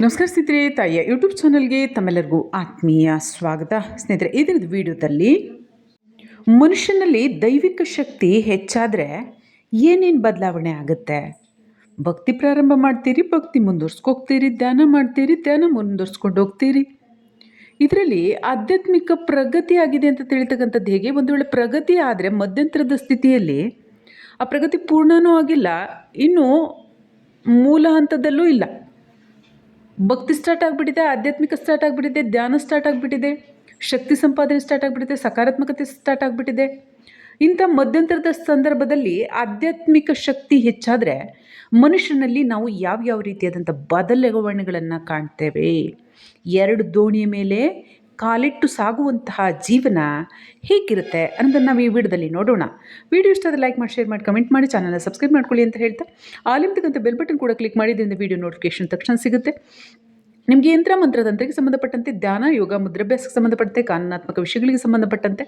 ನಮಸ್ಕಾರ ಸ್ನೇಹಿತರೆ, ತಾಯಿಯ ಯೂಟ್ಯೂಬ್ ಚಾನಲ್ಗೆ ತಮ್ಮೆಲ್ಲರಿಗೂ ಆತ್ಮೀಯ ಸ್ವಾಗತ. ಸ್ನೇಹಿತರೆ ಈ ದಿನದ ವಿಡಿಯೋದಲ್ಲಿ ಮನುಷ್ಯನಲ್ಲಿ ದೈವಿಕ ಶಕ್ತಿ ಹೆಚ್ಚಾದರೆ ಏನೇನು ಬದಲಾವಣೆ ಆಗುತ್ತೆ? ಭಕ್ತಿ ಪ್ರಾರಂಭ ಮಾಡ್ತೀರಿ, ಭಕ್ತಿ ಮುಂದುವರ್ಸ್ಕೋಗ್ತೀರಿ, ಧ್ಯಾನ ಮಾಡ್ತೀರಿ, ಧ್ಯಾನ ಮುಂದುವರ್ಸ್ಕೊಂಡು ಹೋಗ್ತೀರಿ. ಇದರಲ್ಲಿ ಆಧ್ಯಾತ್ಮಿಕ ಪ್ರಗತಿ ಆಗಿದೆ ಅಂತ ತಿಳಿತಕ್ಕಂಥದ್ದು ಹೇಗೆ? ಒಂದು ವೇಳೆ ಪ್ರಗತಿ ಆದರೆ ಮಧ್ಯಂತರದ ಸ್ಥಿತಿಯಲ್ಲಿ ಆ ಪ್ರಗತಿ ಪೂರ್ಣನೂ ಆಗಿಲ್ಲ, ಇನ್ನೂ ಮೂಲ ಹಂತದಲ್ಲೂ ಇಲ್ಲ. ಭಕ್ತಿ ಸ್ಟಾರ್ಟ್ ಆಗಿಬಿಟ್ಟಿದೆ, ಆಧ್ಯಾತ್ಮಿಕ ಸ್ಟಾರ್ಟ್ ಆಗಿಬಿಟ್ಟಿದೆ, ಧ್ಯಾನ ಸ್ಟಾರ್ಟ್ ಆಗಿಬಿಟ್ಟಿದೆ, ಶಕ್ತಿ ಸಂಪಾದನೆ ಸ್ಟಾರ್ಟ್ ಆಗಿಬಿಟ್ಟಿದೆ, ಸಕಾರಾತ್ಮಕತೆ ಸ್ಟಾರ್ಟ್ ಆಗಿಬಿಟ್ಟಿದೆ. ಇಂಥ ಮಧ್ಯಂತರದ ಸಂದರ್ಭದಲ್ಲಿ ಆಧ್ಯಾತ್ಮಿಕ ಶಕ್ತಿ ಹೆಚ್ಚಾದರೆ ಮನುಷ್ಯನಲ್ಲಿ ನಾವು ಯಾವ್ಯಾವ ರೀತಿಯಾದಂಥ ಬದಲಾವಣೆಗಳನ್ನು ಕಾಣ್ತೇವೆ? ಎರಡು ದೋಣಿಯ ಮೇಲೆ ಕಾಲಿಟ್ಟು ಸಾಗುವಂತಹ ಜೀವನ ಹೇಗಿರುತ್ತೆ ಅನ್ನೋದನ್ನು ನಾವು ಈ ವಿಡಿಯೋದಲ್ಲಿ ನೋಡೋಣ. ವಿಡಿಯೋ ಇಷ್ಟ ಲೈಕ್ ಮಾಡಿ ಶೇರ್ ಮಾಡಿ ಕಮೆಂಟ್ ಮಾಡಿ ಚಾನಲ್ನ ಸಬ್ಸ್ಕ್ರೈಬ್ ಮಾಡ್ಕೊಳ್ಳಿ ಅಂತ ಹೇಳ್ತಾ. ಆಲಿಮ್ತಕ್ಕಂಥ ಬೆಲ್ ಬಟನ್ ಕೂಡ ಕ್ಲಿಕ್ ಮಾಡಿದ್ರಿಂದ ವಿಡಿಯೋ ನೋಟಿಫಿಕೇಶನ್ ತಕ್ಷಣ ಸಿಗುತ್ತೆ. ನಿಮಗೆ ಯಂತ್ರ ಮಂತ್ರತಂತ್ರಕ್ಕೆ ಸಂಬಂಧಪಟ್ಟಂತೆ ಧ್ಯಾನ, ಯೋಗ, ಮುದ್ರಾಭ್ಯಾಸಕ್ಕೆ ಸಂಬಂಧಪಟ್ಟಂತೆ ಕಾನೂನಾತ್ಮಕ ವಿಷಯಗಳಿಗೆ ಸಂಬಂಧಪಟ್ಟಂತೆ,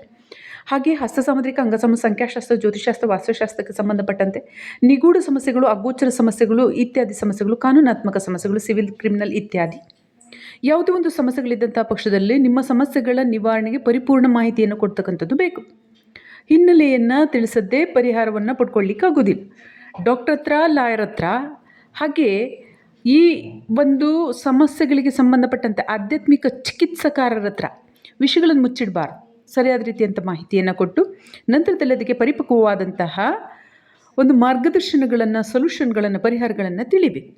ಹಾಗೆ ಹಸ್ತ ಸಾಮುದ್ರಿಕ ಅಂಗಸಮ ಸಂಖ್ಯಾಶಾಸ್ತ್ರ ಜ್ಯೋತಿಷಾಸ್ತ್ರ ವಾಸ್ತುಶಾಸ್ತ್ರಕ್ಕೆ ಸಂಬಂಧಪಟ್ಟಂತೆ ನಿಗೂಢ ಸಮಸ್ಯೆಗಳು, ಅಗೋಚರ ಸಮಸ್ಯೆಗಳು, ಇತ್ಯಾದಿ ಸಮಸ್ಯೆಗಳು, ಕಾನೂನಾತ್ಮಕ ಸಮಸ್ಯೆಗಳು ಸಿವಿಲ್ ಕ್ರಿಮಿನಲ್ ಇತ್ಯಾದಿ. ಯಾವುದೇ ಒಂದು ಸಮಸ್ಯೆಗಳಿದ್ದಂಥ ಪಕ್ಷದಲ್ಲಿ ನಿಮ್ಮ ಸಮಸ್ಯೆಗಳ ನಿವಾರಣೆಗೆ ಪರಿಪೂರ್ಣ ಮಾಹಿತಿಯನ್ನು ಕೊಡ್ತಕ್ಕಂಥದ್ದು ಬೇಕು. ಹಿನ್ನೆಲೆಯನ್ನು ತಿಳಿಸದ್ದೇ ಪರಿಹಾರವನ್ನು ಪಡ್ಕೊಳ್ಳಿಕ್ಕಾಗೋದಿಲ್ಲ ಡಾಕ್ಟರ್ ಹತ್ರ, ಲಾಯರ್ ಹತ್ರ, ಹಾಗೆ ಈ ಒಂದು ಸಮಸ್ಯೆಗಳಿಗೆ ಸಂಬಂಧಪಟ್ಟಂತೆ ಆಧ್ಯಾತ್ಮಿಕ ಚಿಕಿತ್ಸಕಾರರ ಹತ್ರ ವಿಷಯಗಳನ್ನು ಮುಚ್ಚಿಡಬಾರ್ದು. ಸರಿಯಾದ ರೀತಿಯಂಥ ಮಾಹಿತಿಯನ್ನು ಕೊಟ್ಟು ನಂತರದಲ್ಲಿ ಅದಕ್ಕೆ ಪರಿಪಕ್ವವಾದಂತಹ ಒಂದು ಮಾರ್ಗದರ್ಶನಗಳನ್ನು ಸೊಲ್ಯೂಷನ್ಗಳನ್ನು ಪರಿಹಾರಗಳನ್ನು ತಿಳಿಬೇಕು.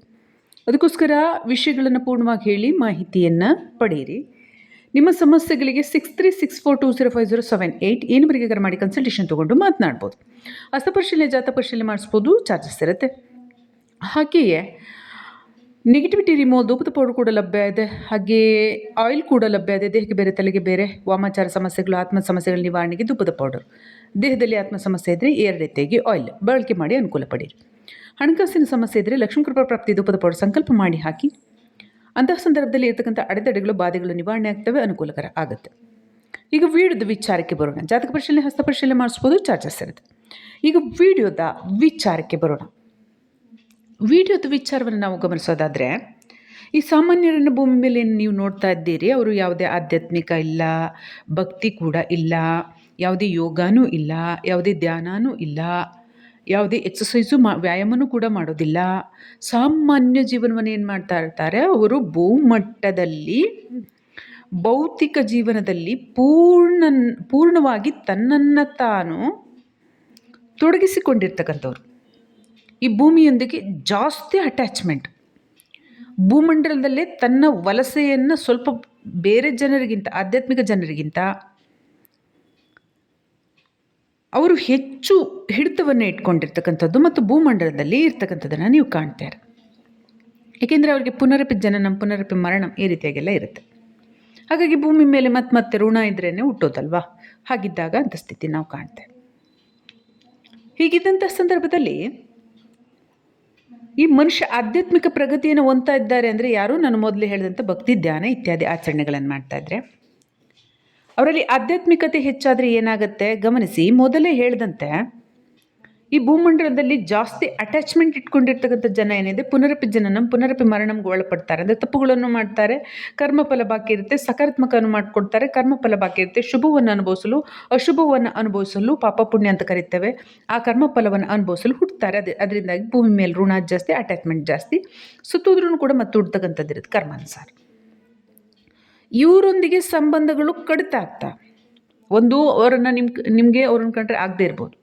ಅದಕ್ಕೋಸ್ಕರ ವಿಷಯಗಳನ್ನು ಪೂರ್ಣವಾಗಿ ಹೇಳಿ ಮಾಹಿತಿಯನ್ನು ಪಡೆಯಿರಿ. ನಿಮ್ಮ ಸಮಸ್ಯೆಗಳಿಗೆ six three six four two zero five zero seven eight ಈ ನಂಬರಿಗೆ ಕರೆ ಮಾಡಿ ಕನ್ಸಲ್ಟೇಷನ್ ತೊಗೊಂಡು ಮಾತನಾಡ್ಬೋದು. ಹಸ್ತಪರಿಶೀಲನೆ, ಜಾತ ಪರಿಶೀಲನೆ ಮಾಡಿಸ್ಬೋದು ಚಾರ್ಜಸ್ ಇರುತ್ತೆ. ಹಾಗೆಯೇ ನೆಗೆಟಿವಿಟಿ ರಿಮೋಲ್ ಧೂಪದ ಪೌಡರ್ ಕೂಡ ಲಭ್ಯ ಇದೆ. ಹಾಗೆಯೇ ಆಯಿಲ್ ಕೂಡ ಲಭ್ಯ ಇದೆ. ದೇಹಕ್ಕೆ ಬೇರೆ, ತಲೆಗೆ ಬೇರೆ, ವಾಮಾಚಾರ ಸಮಸ್ಯೆಗಳು, ಆತ್ಮ ಸಮಸ್ಯೆಗಳ ನಿವಾರಣೆಗೆ ಧೂಪದ ಪೌಡರ್ ದೇಹದಲ್ಲಿ ಆತ್ಮ ಸಮಸ್ಯೆ ಇದ್ದರೆ ಎರಡೆತ್ತೆಗೆ ಆಯಿಲ್ ಬಳಕೆ ಮಾಡಿ ಅನುಕೂಲ ಪಡೀರಿ. ಹಣಕಾಸಿನ ಸಮಸ್ಯೆ ಇದ್ದರೆ ಲಕ್ಷ್ಮೀ ಕೃಪಾ ಪ್ರಾಪ್ತಿ ಧೂಪದ ಪೌಡರ್ ಸಂಕಲ್ಪ ಮಾಡಿ ಹಾಕಿ. ಅಂತಹ ಸಂದರ್ಭದಲ್ಲಿ ಇರತಕ್ಕಂಥ ಅಡೆತಡೆಗಳು, ಬಾಧೆಗಳು ನಿವಾರಣೆ ಆಗ್ತವೆ, ಅನುಕೂಲಕರ ಆಗುತ್ತೆ. ಈಗ ವಿಡಿಯೋದ ವಿಚಾರಕ್ಕೆ ಬರೋಣ. ಜಾತಕ ಪರಿಶೀಲನೆ, ಹಸ್ತ ಪರಿಶೀಲನೆ ಮಾಡಿಸ್ಬೋದು ಚಾರ್ಜಸ್ ಇರುತ್ತೆ ಈಗ ವಿಡಿಯೋದ ವಿಚಾರಕ್ಕೆ ಬರೋಣ. ವಿಡಿಯೋದ ವಿಚಾರವನ್ನು ನಾವು ಗಮನಿಸೋದಾದರೆ, ಈ ಸಾಮಾನ್ಯರನ್ನು ಭೂಮಿ ಮೇಲೆ ನೀವು ನೋಡ್ತಾ ಇದ್ದೀರಿ, ಅವರು ಯಾವುದೇ ಆಧ್ಯಾತ್ಮಿಕ ಇಲ್ಲ, ಭಕ್ತಿ ಕೂಡ ಇಲ್ಲ, ಯಾವುದೇ ಯೋಗಾನೂ ಇಲ್ಲ, ಯಾವುದೇ ಧ್ಯಾನನೂ ಇಲ್ಲ. ಯಾವುದೇ ಎಕ್ಸಸೈಸು ಮಾ, ವ್ಯಾಯಾಮನೂ ಕೂಡ ಮಾಡೋದಿಲ್ಲ. ಸಾಮಾನ್ಯ ಜೀವನವನ್ನು ಏನು ಮಾಡ್ತಾ ಇರ್ತಾರೆ? ಅವರು ಭೂಮಟ್ಟದಲ್ಲಿ, ಭೌತಿಕ ಜೀವನದಲ್ಲಿ ಪೂರ್ಣ ಪೂರ್ಣವಾಗಿ ತನ್ನನ್ನು ತಾನು ತೊಡಗಿಸಿಕೊಂಡಿರ್ತಕ್ಕಂಥವ್ರು. ಈ ಭೂಮಿಯೊಂದಿಗೆ ಜಾಸ್ತಿ ಅಟ್ಯಾಚ್ಮೆಂಟ್ ಭೂಮಂಡಲದಲ್ಲೇ ತನ್ನ ವಲಸೆಯನ್ನು ಸ್ವಲ್ಪ ಬೇರೆ ಜನರಿಗಿಂತ, ಆಧ್ಯಾತ್ಮಿಕ ಜನರಿಗಿಂತ ಅವರು ಹೆಚ್ಚು ಹಿಡಿತವನ್ನು ಇಟ್ಕೊಂಡಿರ್ತಕ್ಕಂಥದ್ದು ಮತ್ತು ಭೂಮಂಡಲದಲ್ಲಿ ಇರ್ತಕ್ಕಂಥದ್ದನ್ನು ನೀವು ಕಾಣ್ತಾ ಇರ ಏಕೆಂದರೆ ಅವರಿಗೆ ಪುನರಪಿ ಜನನ, ಪುನರಪಿ ಮರಣ ಈ ರೀತಿಯಾಗೆಲ್ಲ ಇರುತ್ತೆ. ಹಾಗಾಗಿ ಭೂಮಿ ಮೇಲೆ ಮತ್ತೆ ಮತ್ತೆ ಋಣ ಇದ್ರೇ ಹುಟ್ಟೋದಲ್ವಾ? ಹಾಗಿದ್ದಾಗ ಅಂಥ ಸ್ಥಿತಿ ನಾವು ಕಾಣ್ತೇವೆ. ಹೀಗಿದ್ದಂಥ ಸಂದರ್ಭದಲ್ಲಿ ಈ ಮನುಷ್ಯ ಆಧ್ಯಾತ್ಮಿಕ ಪ್ರಗತಿಯನ್ನು ಹೊಂತಾ ಇದ್ದಾರೆ ಅಂದರೆ ಯಾರು? ನಾನು ಮೊದಲು ಹೇಳಿದಂಥ ಭಕ್ತಿ, ಧ್ಯಾನ ಇತ್ಯಾದಿ ಆಚರಣೆಗಳನ್ನು ಮಾಡ್ತಾ ಇದ್ರೆ. ಅವರಲ್ಲಿ ಆಧ್ಯಾತ್ಮಿಕತೆ ಹೆಚ್ಚಾದರೆ ಏನಾಗುತ್ತೆ? ಗಮನಿಸಿ, ಮೊದಲೇ ಹೇಳಿದಂತೆ ಈ ಭೂಮಂಡಲದಲ್ಲಿ ಜಾಸ್ತಿ ಅಟ್ಯಾಚ್ಮೆಂಟ್ ಇಟ್ಕೊಂಡಿರ್ತಕ್ಕಂಥ ಜನ ಏನಿದೆ? ಪುನರಪಿ ಜನನಂ, ಪುನರಪಿ ಮರಣಂಗೆ ಒಳಪಡ್ತಾರೆ. ಅಂದರೆ ತಪ್ಪುಗಳನ್ನು ಮಾಡ್ತಾರೆ, ಕರ್ಮಫಲ ಬಾಕಿ ಇರುತ್ತೆ, ಸಕಾರಾತ್ಮಕವನ್ನು ಮಾಡಿಕೊಡ್ತಾರೆ, ಕರ್ಮಫಲ ಬಾಕಿ ಇರುತ್ತೆ, ಶುಭವನ್ನು ಅನುಭವಿಸಲು, ಅಶುಭವನ್ನು ಅನುಭವಿಸಲು ಪಾಪ ಪುಣ್ಯ ಅಂತ ಕರಿತೇವೆ. ಆ ಕರ್ಮಫಲವನ್ನು ಅನುಭವಿಸಲು ಹುಟ್ಟುತ್ತಾರೆ ಅದೇ, ಅದರಿಂದಾಗಿ ಭೂಮಿ ಮೇಲೆ ಋಣ ಜಾಸ್ತಿ ಅಟ್ಯಾಚ್ಮೆಂಟ್ ಜಾಸ್ತಿ ಸುತ್ತೋದ್ರೂ ಕೂಡ ಮತ್ತೆ ಹುಡ್ತಕ್ಕಂಥದ್ದು ಇರುತ್ತೆ ಕರ್ಮಾನುಸಾರ. ಇವರೊಂದಿಗೆ ಸಂಬಂಧಗಳು ಕಡಿತ ಆಗ್ತಾ. ಒಂದು ಅವರನ್ನು ನಿಮ್, ನಿಮಗೆ ಅವ್ರನ್ನ ಕಂಡ್ರೆ ಆಗದೇ ಇರ್ಬೋದು.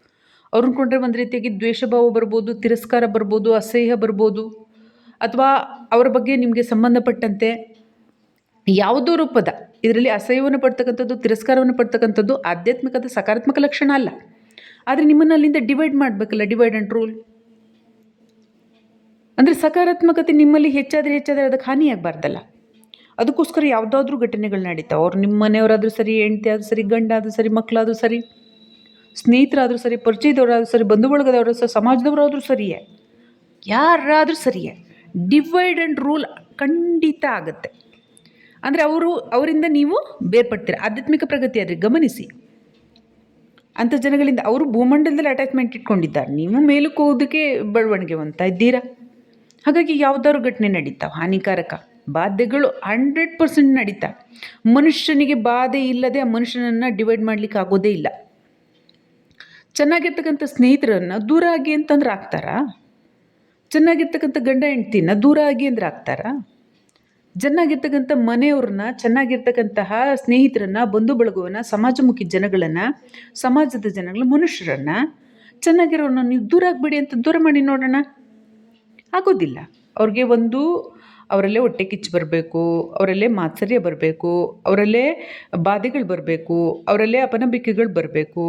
ಅವ್ರನ್ನ ಕೊಂಡ್ರೆ ಒಂದು ರೀತಿಯಾಗಿ ದ್ವೇಷಭಾವ ಬರ್ಬೋದು, ತಿರಸ್ಕಾರ ಬರ್ಬೋದು, ಅಸಹ್ಯ ಬರ್ಬೋದು. ಅಥವಾ ಅವರ ಬಗ್ಗೆ ನಿಮಗೆ ಸಂಬಂಧಪಟ್ಟಂತೆ ಯಾವುದೋ ರೂಪದ, ಇದರಲ್ಲಿ ಅಸಹ್ಯವನ್ನು ಪಡ್ತಕ್ಕಂಥದ್ದು, ತಿರಸ್ಕಾರವನ್ನು ಪಡ್ತಕ್ಕಂಥದ್ದು ಆಧ್ಯಾತ್ಮಿಕದ ಸಕಾರಾತ್ಮಕ ಲಕ್ಷಣ ಅಲ್ಲ. ಆದರೆ ನಿಮ್ಮನ್ನು ಅಲ್ಲಿಂದ ಡಿವೈಡ್ ಮಾಡಬೇಕಲ್ಲ, ಡಿವೈಡ್ ಆ್ಯಂಡ್ ರೂಲ್. ಅಂದರೆ ಸಕಾರಾತ್ಮಕತೆ ನಿಮ್ಮಲ್ಲಿ ಹೆಚ್ಚಾದರೆ ಹೆಚ್ಚಾದರೆ ಅದಕ್ಕೆ ಹಾನಿಯಾಗಬಾರ್ದಲ್ಲ. ಅದಕ್ಕೋಸ್ಕರ ಯಾವುದಾದ್ರೂ ಘಟನೆಗಳು ನಡೀತಾವೆ. ಅವ್ರು ನಿಮ್ಮ ಮನೆಯವರಾದರೂ ಸರಿ, ಹೆಂಡತಿ ಆದರೂ ಸರಿ ಗಂಡ ಆದರೂ ಸರಿ ಮಕ್ಕಳಾದರೂ ಸರಿ, ಸ್ನೇಹಿತರಾದರೂ ಸರಿ, ಪರಿಚಯದವರಾದರೂ ಸರಿ ಬಂಧು ಬಳಗದವರು ಸಹ ಸಮಾಜದವರಾದರೂ ಸರಿಯೇ. ಯಾರಾದರೂ ಸರಿಯೇ. ಡಿವೈಡ್ ಆ್ಯಂಡ್ ರೂಲ್ ಖಂಡಿತ ಆಗುತ್ತೆ. ಅಂದರೆ ಅವರು, ಅವರಿಂದ ನೀವು ಬೇರ್ಪಡ್ತೀರ. ಆಧ್ಯಾತ್ಮಿಕ ಪ್ರಗತಿ ಆದರೆ ಗಮನಿಸಿ. ಅಂಥ ಜನಗಳಿಂದ ಅವರು ಭೂಮಂಡಲದಲ್ಲಿ ಅಟ್ಯಾಚ್ಮೆಂಟ್ ಇಟ್ಕೊಂಡಿದ್ದಾರೆ. ನೀವು ಮೇಲಕ್ಕೆ ಹೋಗೋದಕ್ಕೆ ಬೆಳವಣಿಗೆ ಹೊಂದ್ತಾ ಇದ್ದೀರಾ. ಹಾಗಾಗಿ ಯಾವುದಾದ್ರು ಘಟನೆ ನಡೀತಾವೆ, ಹಾನಿಕಾರಕ. ಬಾಧೆಗಳು ಹಂಡ್ರೆಡ್ ಪರ್ಸೆಂಟ್ ನಡೀತಾ. ಮನುಷ್ಯನಿಗೆ ಬಾಧೆ ಇಲ್ಲದೆ ಆ ಮನುಷ್ಯನನ್ನು ಡಿವೈಡ್ ಮಾಡಲಿಕ್ಕೆ ಆಗೋದೇ ಇಲ್ಲ. ಚೆನ್ನಾಗಿರ್ತಕ್ಕಂಥ ಸ್ನೇಹಿತರನ್ನು ದೂರ ಆಗಿ ಅಂತಂದ್ರೆ ಆಗ್ತಾರಾ? ಚೆನ್ನಾಗಿರ್ತಕ್ಕಂಥ ಗಂಡ ಹೆಂಡ್ತಿನ ದೂರ ಆಗಿ ಅಂದ್ರೆ ಆಗ್ತಾರಾ? ಚೆನ್ನಾಗಿರ್ತಕ್ಕಂಥ ಮನೆಯವ್ರನ್ನ, ಚೆನ್ನಾಗಿರ್ತಕ್ಕಂತಹ ಸ್ನೇಹಿತರನ್ನ, ಬಂಧು ಬಳಗವನ್ನ, ಸಮಾಜಮುಖಿ ಜನಗಳನ್ನು, ಸಮಾಜದ ಜನಗಳ ಮನುಷ್ಯರನ್ನು ಚೆನ್ನಾಗಿರೋರನ್ನ ನೀವು ದೂರ ಆಗಬೇಡಿ ಅಂತ ದೂರ ಮಾಡಿ ನೋಡೋಣ. ಆಗೋದಿಲ್ಲ. ಅವ್ರಿಗೆ ಒಂದು ಅವರಲ್ಲೇ ಹೊಟ್ಟೆ ಕಿಚ್ಚು ಬರಬೇಕು, ಅವರಲ್ಲೇ ಮಾತ್ಸರ್ಯ ಬರಬೇಕು, ಅವರಲ್ಲೇ ಬಾಧೆಗಳು ಬರಬೇಕು, ಅವರಲ್ಲೇ ಅಪನಂಬಿಕೆಗಳು ಬರಬೇಕು,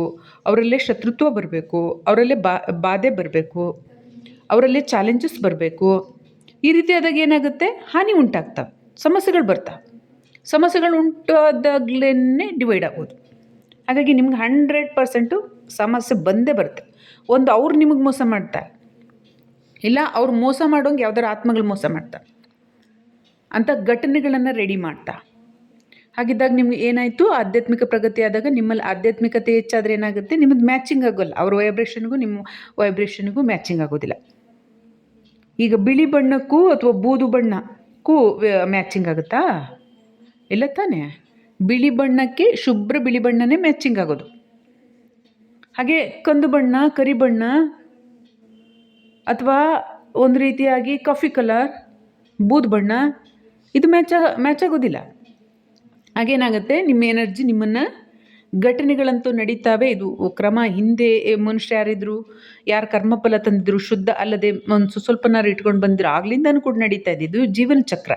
ಅವರಲ್ಲೇ ಶತ್ರುತ್ವ ಬರಬೇಕು, ಅವರಲ್ಲೇ ಬಾ, ಬಾಧೆ ಬರಬೇಕು, ಅವರಲ್ಲೇ ಚಾಲೆಂಜಸ್ ಬರಬೇಕು. ಈ ರೀತಿ ಆದಾಗ ಏನಾಗುತ್ತೆ? ಹಾನಿ ಉಂಟಾಗ್ತವೆ, ಸಮಸ್ಯೆಗಳು ಬರ್ತಾವೆ. ಸಮಸ್ಯೆಗಳು ಉಂಟಾದಾಗಲೇ ಡಿವೈಡ್ ಆಗ್ಬೋದು ಹಾಗಾಗಿ ನಿಮ್ಗೆ ಹಂಡ್ರೆಡ್ ಪರ್ಸೆಂಟು ಸಮಸ್ಯೆ ಬಂದೇ ಬರುತ್ತೆ. ಒಂದು ಅವ್ರು ನಿಮಗೆ ಮೋಸ ಮಾಡ್ತಾರೆ. ಇಲ್ಲ, ಅವ್ರು ಮೋಸ ಮಾಡೋಂಗೆ ಯಾವ್ದಾರು ಆತ್ಮಗಳು ಮೋಸ ಮಾಡ್ತಾರೆ. ಅಂಥ ಘಟನೆಗಳನ್ನು ರೆಡಿ ಮಾಡ್ತಾ. ಹಾಗಿದ್ದಾಗ ನಿಮ್ಗೆ ಏನಾಯಿತು? ಆಧ್ಯಾತ್ಮಿಕ ಪ್ರಗತಿ ಆದಾಗ ನಿಮ್ಮಲ್ಲಿ ಆಧ್ಯಾತ್ಮಿಕತೆ ಹೆಚ್ಚಾದರೆ ಏನಾಗುತ್ತೆ? ನಿಮ್ಮದು ಮ್ಯಾಚಿಂಗ್ ಆಗೋಲ್ಲ. ಅವ್ರ ವೈಬ್ರೇಷನ್ಗೂ ನಿಮ್ಮ ವೈಬ್ರೇಷನ್ಗೂ ಮ್ಯಾಚಿಂಗ್ ಆಗೋದಿಲ್ಲ. ಈಗ ಬಿಳಿ ಬಣ್ಣಕ್ಕೂ ಅಥವಾ ಬೂದು ಬಣ್ಣಕ್ಕೂ ಮ್ಯಾಚಿಂಗ್ ಆಗುತ್ತಾ? ಇಲ್ಲ ತಾನೇ? ಬಿಳಿ ಬಣ್ಣಕ್ಕೆ ಶುಭ್ರ ಬಿಳಿ ಬಣ್ಣನೇ ಮ್ಯಾಚಿಂಗ್ ಆಗೋದು. ಹಾಗೆ ಕಂದು ಬಣ್ಣ, ಕರಿ ಬಣ್ಣ ಅಥವಾ ಒಂದು ರೀತಿಯಾಗಿ ಕಾಫಿ ಕಲರ್ ಬೂದು ಬಣ್ಣ ಇದು ಮ್ಯಾಚ್ ಮ್ಯಾಚ್ ಆಗೋದಿಲ್ಲ. ಹಾಗೇನಾಗುತ್ತೆ? ನಿಮ್ಮ ಎನರ್ಜಿ ನಿಮ್ಮನ್ನು ಘಟನೆಗಳಂತೂ ನಡೀತಾವೆ. ಇದು ಕ್ರಮ ಹಿಂದೆ ಮನುಷ್ಯ ಯಾರಿದ್ರು, ಯಾರು ಕರ್ಮಫಲ ತಂದಿದ್ರು, ಶುದ್ಧ ಅಲ್ಲದೆ ಒಂದು ಸ್ವಲ್ಪನಾರು ಇಟ್ಕೊಂಡು ಬಂದಿರೋ ಆಗ್ಲಿಂದನೂ ಕೂಡ ನಡೀತಾ ಇದೆ. ಇದು ಜೀವನ ಚಕ್ರ.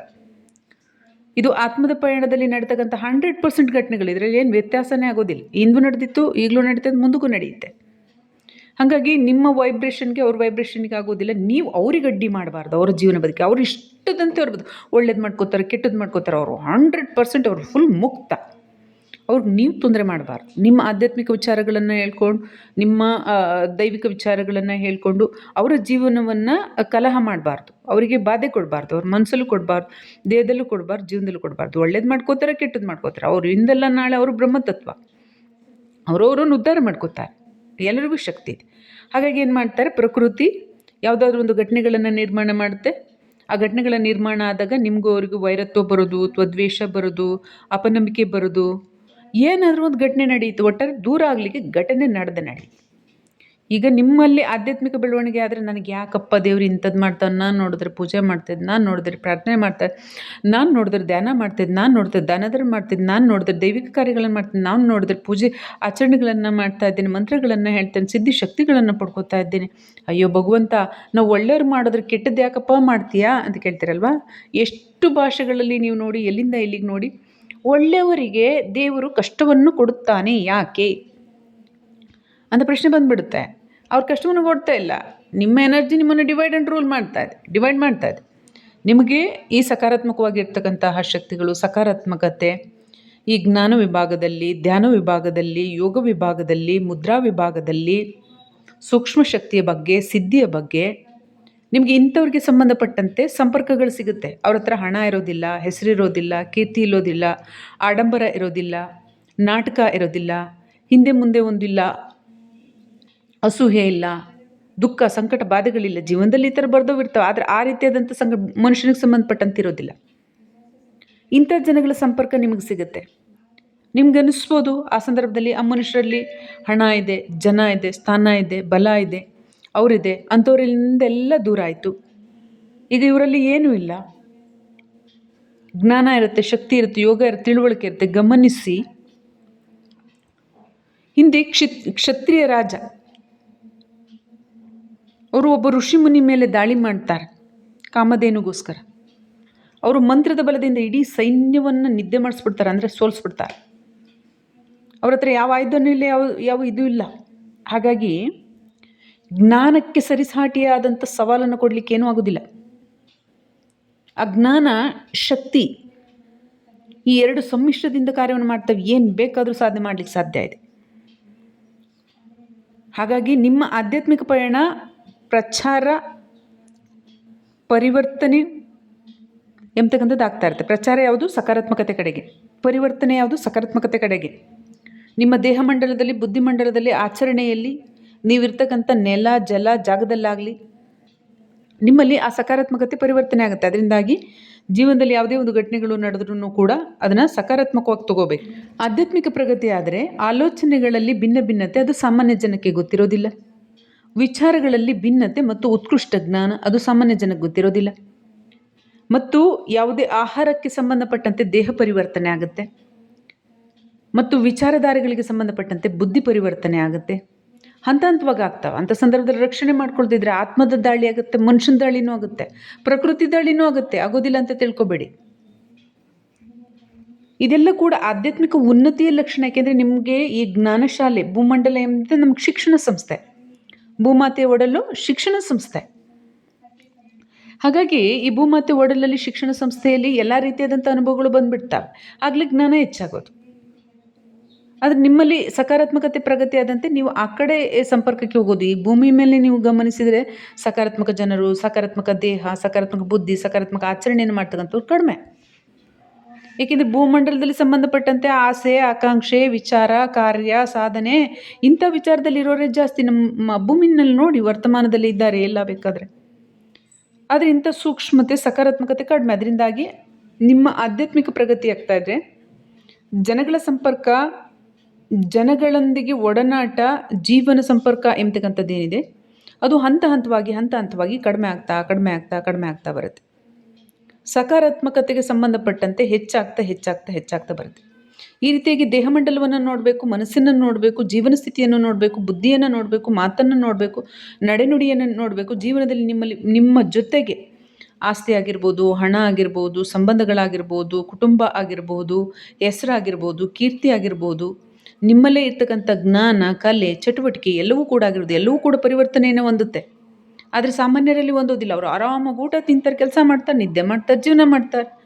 ಇದು ಆತ್ಮದ ಪಯಣದಲ್ಲಿ ನಡೀತಕ್ಕಂಥ ಹಂಡ್ರೆಡ್ ಪರ್ಸೆಂಟ್ ಘಟನೆಗಳು. ಇದರಲ್ಲಿ ಏನು ವ್ಯತ್ಯಾಸನೇ ಆಗೋದಿಲ್ಲ. ಇಂದು ನಡೆದಿತ್ತು, ಈಗಲೂ ನಡೀತದೆ, ಮುಂದಕ್ಕೂ ನಡೆಯುತ್ತೆ. ಹಾಗಾಗಿ ನಿಮ್ಮ ವೈಬ್ರೇಷನ್ಗೆ ಅವ್ರ ವೈಬ್ರೇಷನ್ಗೆ ಆಗೋದಿಲ್ಲ. ನೀವು ಅವ್ರಿಗೆ ಅಡ್ಡಿ ಮಾಡಬಾರ್ದು, ಅವ್ರ ಜೀವನ ಬದುಕಿ. ಅವ್ರು ಇಷ್ಟದಂತೆ ಅವ್ರ ಬದು ಒಳ್ಳೇದು ಮಾಡ್ಕೋತಾರೆ ಕೆಟ್ಟದ್ದು ಮಾಡ್ಕೋತಾರೆ, ಅವರು ಹಂಡ್ರೆಡ್ ಪರ್ಸೆಂಟ್ ಅವ್ರು ಫುಲ್ ಮುಕ್ತ. ಅವ್ರಿಗೆ ನೀವು ತೊಂದರೆ ಮಾಡಬಾರ್ದು. ನಿಮ್ಮ ಆಧ್ಯಾತ್ಮಿಕ ವಿಚಾರಗಳನ್ನು ಹೇಳ್ಕೊಂಡು, ನಿಮ್ಮ ದೈವಿಕ ವಿಚಾರಗಳನ್ನು ಹೇಳ್ಕೊಂಡು ಅವರ ಜೀವನವನ್ನು ಕಲಹ ಮಾಡಬಾರ್ದು. ಅವರಿಗೆ ಬಾಧೆ ಕೊಡಬಾರ್ದು. ಅವ್ರ ಮನಸ್ಸಲ್ಲೂ ಕೊಡಬಾರ್ದು, ದೇಹದಲ್ಲೂ ಕೊಡಬಾರ್ದು, ಜೀವನದಲ್ಲೂ ಕೊಡಬಾರ್ದು. ಒಳ್ಳೇದು ಮಾಡ್ಕೋತಾರೆ ಕೆಟ್ಟದ್ದು ಮಾಡ್ಕೋತಾರೆ. ಅವ್ರು ಇಂದೆಲ್ಲ ನಾಳೆ ಅವರು ಬ್ರಹ್ಮತತ್ವ. ಅವರವರನ್ನು ಉದ್ಧಾರ ಮಾಡ್ಕೋತಾರೆ. ಎಲ್ಲರಿಗೂ ಶಕ್ತಿ. ಇದೆ ಹಾಗಾಗಿ ಏನು ಮಾಡ್ತಾರೆ? ಪ್ರಕೃತಿ ಯಾವುದಾದ್ರೂ ಒಂದು ಘಟನೆಗಳನ್ನು ನಿರ್ಮಾಣ ಮಾಡುತ್ತೆ. ಆ ಘಟನೆಗಳ ನಿರ್ಮಾಣ ಆದಾಗ ನಿಮಗೂ ಅವರಿಗೂ ವೈರತ್ವ ಬರೋದು ಅಥವಾ ದ್ವೇಷ ಬರೋದು, ಅಪನಂಬಿಕೆ ಬರೋದು. ಏನಾದರೂ ಒಂದು ಘಟನೆ ನಡೆಯಿತು ಒಟ್ಟಾರೆ ದೂರ ಆಗಲಿಕ್ಕೆ ಘಟನೆ ನಡೆದ ನಡೀತು ಈಗ ನಿಮ್ಮಲ್ಲಿ ಆಧ್ಯಾತ್ಮಿಕ ಬೆಳವಣಿಗೆ ಆದರೆ ನನಗೆ ಯಾಕಪ್ಪ ದೇವ್ರು ಇಂಥದ್ದು ಮಾಡ್ತಾನೆ ನಾನು ನೋಡಿದ್ರೆ ಪೂಜೆ ಮಾಡ್ತಿದ್ದೆ ನಾನು ನೋಡಿದ್ರೆ ಪ್ರಾರ್ಥನೆ ಮಾಡ್ತಾ, ನಾನು ನೋಡಿದ್ರೆ ಧ್ಯಾನ ಮಾಡ್ತಿದ್ದೆ ನಾನು ನೋಡಿದ್ರೆ ದಾನಧರ್ಮ ಮಾಡ್ತಿದ್ದೆ ನಾನು ನೋಡಿದ್ರೆ ದೈವಿಕ ಕಾರ್ಯಗಳನ್ನು ಮಾಡ್ತೀನಿ ನಾನು ನೋಡಿದ್ರೆ ಪೂಜೆ ಆಚರಣೆಗಳನ್ನು ಮಾಡ್ತಾ ಇದ್ದೀನಿ, ಮಂತ್ರಗಳನ್ನು ಹೇಳ್ತೇನೆ, ಸಿದ್ಧಿ ಶಕ್ತಿಗಳನ್ನು ಪಡ್ಕೊತಾ ಇದ್ದೀನಿ. ಅಯ್ಯೋ ಭಗವಂತ, ನಾವು ಒಳ್ಳೆಯವ್ರು ಮಾಡಿದ್ರೆ ಕೆಟ್ಟದ್ದು ಯಾಕಪ್ಪ ಮಾಡ್ತೀಯಾ? ಅಂತ ಕೇಳ್ತೀರಲ್ವಾ? ಎಷ್ಟು ಭಾಷೆಗಳಲ್ಲಿ ನೀವು ನೋಡಿ, ಎಲ್ಲಿಂದ ಎಲ್ಲಿಗೆ ನೋಡಿ, ಒಳ್ಳೆಯವರಿಗೆ ದೇವರು ಕಷ್ಟವನ್ನು ಕೊಡುತ್ತಾನೆ ಯಾಕೆ? ಅಂತ ಪ್ರಶ್ನೆ ಬಂದುಬಿಡುತ್ತೆ. ಅವ್ರ ಕಷ್ಟವನ್ನು ಕೊಡ್ತಾ ಇಲ್ಲ. ನಿಮ್ಮ ಎನರ್ಜಿ ನಿಮ್ಮನ್ನು ಡಿವೈಡ್ ಆ್ಯಂಡ್ ರೂಲ್ ಮಾಡ್ತಾ ಇದೆ. ಡಿವೈಡ್ ಮಾಡ್ತಾ ಇದೆ. ನಿಮಗೆ ಈ ಸಕಾರಾತ್ಮಕವಾಗಿರ್ತಕ್ಕಂತಹ ಶಕ್ತಿಗಳು, ಸಕಾರಾತ್ಮಕತೆ ಈ ಜ್ಞಾನ ವಿಭಾಗದಲ್ಲಿ, ಧ್ಯಾನ ವಿಭಾಗದಲ್ಲಿ, ಯೋಗ ವಿಭಾಗದಲ್ಲಿ, ಮುದ್ರಾ ವಿಭಾಗದಲ್ಲಿ, ಸೂಕ್ಷ್ಮ ಶಕ್ತಿಯ ಬಗ್ಗೆ, ಸಿದ್ಧಿಯ ಬಗ್ಗೆ ನಿಮಗೆ ಇಂಥವ್ರಿಗೆ ಸಂಬಂಧಪಟ್ಟಂತೆ ಸಂಪರ್ಕಗಳು ಸಿಗುತ್ತೆ. ಅವ್ರ ಹತ್ರ ಹಣ ಇರೋದಿಲ್ಲ ಹೆಸರಿರೋದಿಲ್ಲ ಕೀರ್ತಿ ಇರೋದಿಲ್ಲ ಆಡಂಬರ ಇರೋದಿಲ್ಲ, ನಾಟಕ ಇರೋದಿಲ್ಲ, ಹಿಂದೆ ಮುಂದೆ ಒಂದಿಲ್ಲ ಅಸೂಹೆ ಇಲ್ಲ, ದುಃಖ, ಸಂಕಟ, ಬಾಧೆಗಳಿಲ್ಲ. ಜೀವನದಲ್ಲಿ ಈ ಥರ ಬರ್ದೋಗಿರ್ತವೆ ಆದರೆ ಆ ರೀತಿಯಾದಂಥ ಸಂಗ ಮನುಷ್ಯನಿಗೆ ಸಂಬಂಧಪಟ್ಟಂತಿರೋದಿಲ್ಲ ಇಂಥ ಜನಗಳ ಸಂಪರ್ಕ ನಿಮಗೆ ಸಿಗುತ್ತೆ. ನಿಮ್ಗೆ ಅನ್ನಿಸ್ಬೋದು ಆ ಸಂದರ್ಭದಲ್ಲಿ ಆ ಮನುಷ್ಯರಲ್ಲಿ ಹಣ ಇದೆ, ಜನ ಇದೆ, ಸ್ಥಾನ ಇದೆ, ಬಲ ಇದೆ, ಅವರಿದೆ ಅಂಥವ್ರಿಂದೆಲ್ಲ ದೂರ ಆಯಿತು. ಈಗ ಇವರಲ್ಲಿ ಏನೂ ಇಲ್ಲ. ಜ್ಞಾನ ಇರುತ್ತೆ, ಶಕ್ತಿ ಇರುತ್ತೆ, ಯೋಗ ಇರುತ್ತೆ, ತಿಳುವಳಿಕೆ ಇರುತ್ತೆ. ಗಮನಿಸಿ. ಹಿಂದೆ ಕ್ಷಿ, ಕ್ಷತ್ರಿಯ ರಾಜ ಅವರು ಒಬ್ಬ ಋಷಿ ಮುನಿ ಮೇಲೆ ದಾಳಿ ಮಾಡ್ತಾರೆ ಕಾಮಧೇನುಗೋಸ್ಕರ. ಅವರು ಮಂತ್ರದ ಬಲದಿಂದ ಇಡೀ ಸೈನ್ಯವನ್ನು ನಿದ್ದೆ ಮಾಡಿಸ್ಬಿಡ್ತಾರೆ, ಅಂದರೆ ಸೋಲಿಸ್ಬಿಡ್ತಾರೆ. ಅವ್ರ ಹತ್ರ ಯಾವ ಆಯುಧನೂ ಇಲ್ಲ, ಯಾವ ಯಾವ ಇದು ಇಲ್ಲ. ಹಾಗಾಗಿ ಜ್ಞಾನಕ್ಕೆ ಸರಿಸಾಟಿಯಾದಂಥ ಸವಾಲನ್ನು ಕೊಡಲಿಕ್ಕೆ ಏನೂ ಆಗೋದಿಲ್ಲ. ಅಜ್ಞಾನ ಜ್ಞಾನ ಶಕ್ತಿ ಈ ಎರಡು ಸಮ್ಮಿಶ್ರದಿಂದ ಕಾರ್ಯವನ್ನು ಮಾಡ್ತವೆ, ಏನು ಬೇಕಾದರೂ ಸಾಧನೆ ಮಾಡಲಿಕ್ಕೆ ಸಾಧ್ಯ ಇದೆ. ಹಾಗಾಗಿ ನಿಮ್ಮ ಆಧ್ಯಾತ್ಮಿಕ ಪಯಣ ಪ್ರಚಾರ ಪರಿವರ್ತನೆ ಎಂಬತಕ್ಕಂಥದ್ದು ಆಗ್ತಾ ಇರುತ್ತೆ. ಪ್ರಚಾರ ಯಾವುದು? ಸಕಾರಾತ್ಮಕತೆ ಕಡೆಗೆ. ಪರಿವರ್ತನೆ ಯಾವುದು? ಸಕಾರಾತ್ಮಕತೆ ಕಡೆಗೆ. ನಿಮ್ಮ ದೇಹ ಮಂಡಲದಲ್ಲಿ ಬುದ್ಧಿಮಂಡಲದಲ್ಲಿ ಆಚರಣೆಯಲ್ಲಿ ನೀವಿರ್ತಕ್ಕಂಥ ನೆಲ, ಜಲ ಜಾಗದಲ್ಲಾಗಲಿ ನಿಮ್ಮಲ್ಲಿ ಆ ಸಕಾರಾತ್ಮಕತೆ ಪರಿವರ್ತನೆ ಆಗುತ್ತೆ. ಅದರಿಂದಾಗಿ ಜೀವನದಲ್ಲಿ ಯಾವುದೇ ಒಂದು ಘಟನೆಗಳು ನಡೆದ್ರೂ ಕೂಡ ಅದನ್ನು ಸಕಾರಾತ್ಮಕವಾಗಿ ತಗೋಬೇಕು. ಆಧ್ಯಾತ್ಮಿಕ ಪ್ರಗತಿ ಆದರೆ ಆಲೋಚನೆಗಳಲ್ಲಿ ಭಿನ್ನ ಭಿನ್ನತೆ, ಅದು ಸಾಮಾನ್ಯ ಜನಕ್ಕೆ ಗೊತ್ತಿರೋದಿಲ್ಲ. ವಿಚಾರಗಳಲ್ಲಿ ಭಿನ್ನತೆ ಮತ್ತು ಉತ್ಕೃಷ್ಟ ಜ್ಞಾನ, ಅದು ಸಾಮಾನ್ಯ ಜನಕ್ಕೆ ಗೊತ್ತಿರೋದಿಲ್ಲ. ಮತ್ತು ಯಾವುದೇ ಆಹಾರಕ್ಕೆ ಸಂಬಂಧಪಟ್ಟಂತೆ ದೇಹ ಪರಿವರ್ತನೆ ಆಗುತ್ತೆ. ಮತ್ತು ವಿಚಾರಧಾರೆಗಳಿಗೆ ಸಂಬಂಧಪಟ್ಟಂತೆ ಬುದ್ಧಿ ಪರಿವರ್ತನೆ ಆಗುತ್ತೆ. ಹಂತ ಹಂತವಾಗಿ ಆಗ್ತಾವೆ. ಅಂಥ ಸಂದರ್ಭದಲ್ಲಿ ರಕ್ಷಣೆ ಮಾಡ್ಕೊಳ್ತಿದ್ರೆ ಆತ್ಮದ ದಾಳಿ ಆಗುತ್ತೆ, ಮನುಷ್ಯನ ದಾಳಿನೂ ಆಗುತ್ತೆ, ಪ್ರಕೃತಿ ದಾಳಿನೂ ಆಗುತ್ತೆ, ಆಗೋದಿಲ್ಲ ಅಂತ ತಿಳ್ಕೊಬೇಡಿ. ಇದೆಲ್ಲ ಕೂಡ ಆಧ್ಯಾತ್ಮಿಕ ಉನ್ನತಿಯ ಲಕ್ಷಣ. ಯಾಕೆಂದರೆ ನಿಮಗೆ ಈ ಜ್ಞಾನಶಾಲೆ, ಭೂಮಂಡಲ ಎಂದರೆ ನಮ್ಗೆ ಶಿಕ್ಷಣ ಸಂಸ್ಥೆ. ಭೂಮಾತೆ ಒಡಲು ಶಿಕ್ಷಣ ಸಂಸ್ಥೆ. ಹಾಗಾಗಿ ಈ ಭೂಮಾತೆ ಒಡಲಲ್ಲಿ ಶಿಕ್ಷಣ ಸಂಸ್ಥೆಯಲ್ಲಿ ಎಲ್ಲ ರೀತಿಯಾದಂಥ ಅನುಭವಗಳು ಬಂದ್ಬಿಡ್ತಾವೆ. ಆಗಲಿ ಜ್ಞಾನ ಹೆಚ್ಚಾಗೋದು. ಆದರೆ ನಿಮ್ಮಲ್ಲಿ ಸಕಾರಾತ್ಮಕತೆ ಪ್ರಗತಿ ಆದಂತೆ ನೀವು ಆ ಕಡೆ ಸಂಪರ್ಕಕ್ಕೆ ಹೋಗೋದು. ಈ ಭೂಮಿ ಮೇಲೆ ನೀವು ಗಮನಿಸಿದರೆ ಸಕಾರಾತ್ಮಕ ಜನರು, ಸಕಾರಾತ್ಮಕ ದೇಹ, ಸಕಾರಾತ್ಮಕ ಬುದ್ಧಿ, ಸಕಾರಾತ್ಮಕ ಆಚರಣೆಯನ್ನು ಮಾಡ್ತಕ್ಕಂಥವ್ರು ಕಡಿಮೆ. ಏಕೆಂದರೆ ಭೂಮಂಡಲದಲ್ಲಿ ಸಂಬಂಧಪಟ್ಟಂತೆ ಆಸೆ, ಆಕಾಂಕ್ಷೆ, ವಿಚಾರ, ಕಾರ್ಯ, ಸಾಧನೆ, ಇಂಥ ವಿಚಾರದಲ್ಲಿರೋರೇ ಜಾಸ್ತಿ ನಮ್ಮ ಭೂಮಿನಲ್ಲಿ ನೋಡಿ ವರ್ತಮಾನದಲ್ಲಿ ಇದ್ದಾರೆ ಎಲ್ಲ ಬೇಕಾದರೆ. ಆದರೆ ಇಂಥ ಸೂಕ್ಷ್ಮತೆ, ಸಕಾರಾತ್ಮಕತೆ ಕಡಿಮೆ. ಅದರಿಂದಾಗಿ ನಿಮ್ಮ ಆಧ್ಯಾತ್ಮಿಕ ಪ್ರಗತಿ ಆಗ್ತಾ ಇದೆ. ಜನಗಳ ಸಂಪರ್ಕ, ಜನಗಳೊಂದಿಗೆ ಒಡನಾಟ, ಜೀವನ ಸಂಪರ್ಕ ಎಂಬತಕ್ಕಂಥದ್ದು ಏನಿದೆ ಅದು ಹಂತ ಹಂತವಾಗಿ ಹಂತ ಹಂತವಾಗಿ ಕಡಿಮೆ ಆಗ್ತಾ ಕಡಿಮೆ ಆಗ್ತಾ ಕಡಿಮೆ ಆಗ್ತಾ ಬರುತ್ತೆ. ಸಕಾರಾತ್ಮಕತೆಗೆ ಸಂಬಂಧಪಟ್ಟಂತೆ ಹೆಚ್ಚಾಗ್ತಾ ಹೆಚ್ಚಾಗ್ತಾ ಹೆಚ್ಚಾಗ್ತಾ ಬರುತ್ತೆ. ಈ ರೀತಿಯಾಗಿ ದೇಹಮಂಡಲವನ್ನು ನೋಡಬೇಕು ಮನಸ್ಸನ್ನು ನೋಡಬೇಕು, ಜೀವನ ಸ್ಥಿತಿಯನ್ನು ನೋಡಬೇಕು, ಬುದ್ಧಿಯನ್ನು ನೋಡಬೇಕು, ಮಾತನ್ನು ನೋಡಬೇಕು, ನಡೆನುಡಿಯನ್ನು ನೋಡಬೇಕು, ಜೀವನದಲ್ಲಿ ನಿಮ್ಮಲ್ಲಿ, ನಿಮ್ಮ ಜೊತೆಗೆ ಆಸ್ತಿ ಆಗಿರ್ಬೋದು, ಹಣ ಆಗಿರ್ಬೋದು, ಸಂಬಂಧಗಳಾಗಿರ್ಬೋದು, ಕುಟುಂಬ ಆಗಿರ್ಬೋದು, ಹೆಸರಾಗಿರ್ಬೋದು, ಕೀರ್ತಿ ಆಗಿರ್ಬೋದು, ನಿಮ್ಮಲ್ಲೇ ಇರ್ತಕ್ಕಂಥ ಜ್ಞಾನ, ಕಲೆ, ಚಟುವಟಿಕೆ ಎಲ್ಲವೂ ಕೂಡ ಆಗಿರ್ಬೋದು ಎಲ್ಲವೂ ಕೂಡ ಪರಿವರ್ತನೆಯನ್ನು ಹೊಂದುತ್ತೆ. ಆದರೆ ಸಾಮಾನ್ಯರಲ್ಲಿ ಒಂದೋದಿಲ್ಲ. ಅವರು ಆರಾಮಾಗಿ ಊಟ ತಿಂತಾರೆ, ಕೆಲಸ ಮಾಡ್ತಾರೆ, ನಿದ್ದೆ ಮಾಡ್ತಾರೆ, ಜೀವನ ಮಾಡ್ತಾರೆ.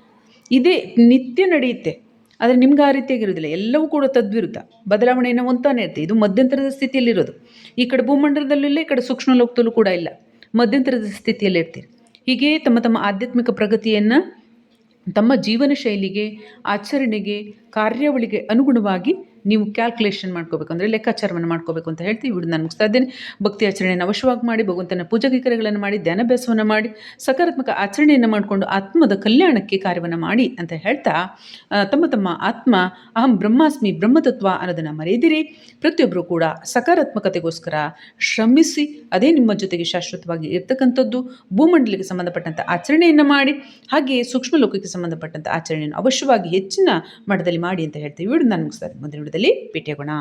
ಇದೇ ನಿತ್ಯ ನಡೆಯುತ್ತೆ. ಆದರೆ ನಿಮ್ಗೆ ಆ ರೀತಿಯಾಗಿರೋದಿಲ್ಲ ಎಲ್ಲವೂ ಕೂಡ ತದ್ವಿರುದ್ಧ. ಬದಲಾವಣೆಯನ್ನು ಹೊಂತಾನೆ ಇರುತ್ತೆ ಇದು ಮಧ್ಯಂತರದ ಸ್ಥಿತಿಯಲ್ಲಿರೋದು. ಈ ಕಡೆ ಭೂಮಂಡಲದಲ್ಲಿಲ್ಲ ಈ ಕಡೆ ಸೂಕ್ಷ್ಮ ಲೋಕದಲ್ಲೂ ಕೂಡ ಇಲ್ಲ. ಮಧ್ಯಂತರದ ಸ್ಥಿತಿಯಲ್ಲಿ ಇರ್ತೀರಿ. ಹೀಗೆ ತಮ್ಮ ತಮ್ಮ ಆಧ್ಯಾತ್ಮಿಕ ಪ್ರಗತಿಯನ್ನು ತಮ್ಮ ಜೀವನ ಶೈಲಿಗೆ ಆಚರಣೆಗೆ, ಕಾರ್ಯಾವಳಿಗೆ ಅನುಗುಣವಾಗಿ ನೀವು ಕ್ಯಾಲ್ಕುಲೇಷನ್ ಮಾಡ್ಕೋಬೇಕು ಅಂದರೆ ಲೆಕ್ಕಾಚಾರವನ್ನು ಮಾಡ್ಕೋಬೇಕು ಅಂತ ಹೇಳ್ತೀವಿ. ವಿಡಿಯೋ ನಾನು ಮುಗಿಸ್ತಾ ಇದ್ದೇನೆ. ಭಕ್ತಿ ಆಚರಣೆಯನ್ನು ಅವಶ್ಯವಾಗಿ ಮಾಡಿ, ಭಗವಂತನ ಪೂಜಾ ಕೈಕರ್ಯಗಳನ್ನು ಮಾಡಿ ಧ್ಯಾನಾಭ್ಯಾಸವನ್ನು ಮಾಡಿ, ಸಕಾರಾತ್ಮಕ ಆಚರಣೆಯನ್ನು ಮಾಡಿಕೊಂಡು ಆತ್ಮದ ಕಲ್ಯಾಣಕ್ಕೆ ಕಾರ್ಯವನ್ನು ಮಾಡಿ ಅಂತ ಹೇಳ್ತಾ ತಮ್ಮ ತಮ್ಮ ಆತ್ಮ, ಅಹಂ ಬ್ರಹ್ಮಾಸ್ಮಿ, ಬ್ರಹ್ಮತತ್ವ ಅನ್ನೋದನ್ನು ಮರೆಯದಿರಿ. ಪ್ರತಿಯೊಬ್ಬರು ಕೂಡ ಸಕಾರಾತ್ಮಕತೆಗೋಸ್ಕರ ಶ್ರಮಿಸಿ, ಅದೇ ನಿಮ್ಮ ಜೊತೆಗೆ ಶಾಶ್ವತವಾಗಿ ಇರ್ತಕ್ಕಂಥದ್ದು, ಭೂಮಂಡಲಕ್ಕೆ ಸಂಬಂಧಪಟ್ಟಂಥ ಆಚರಣೆಯನ್ನು ಮಾಡಿ, ಹಾಗೆಯೇ ಸೂಕ್ಷ್ಮ ಲೋಕಕ್ಕೆ ಸಂಬಂಧಪಟ್ಟಂಥ ಆಚರಣೆಯನ್ನು ಅವಶ್ಯವಾಗಿ ಹೆಚ್ಚಿನ ಮಟ್ಟದಲ್ಲಿ ಮಾಡಿ ಅಂತ ಹೇಳ್ತೀವಿ. ವಿಡಿಯೋ ನಾನು ಮುಗಿಸ್ತಾರೆ ಇದ್ದೀನಿ. ವಿಡಿಯೋದಲ್ಲಿ ಭೇಟಿಯಾಗೋಣ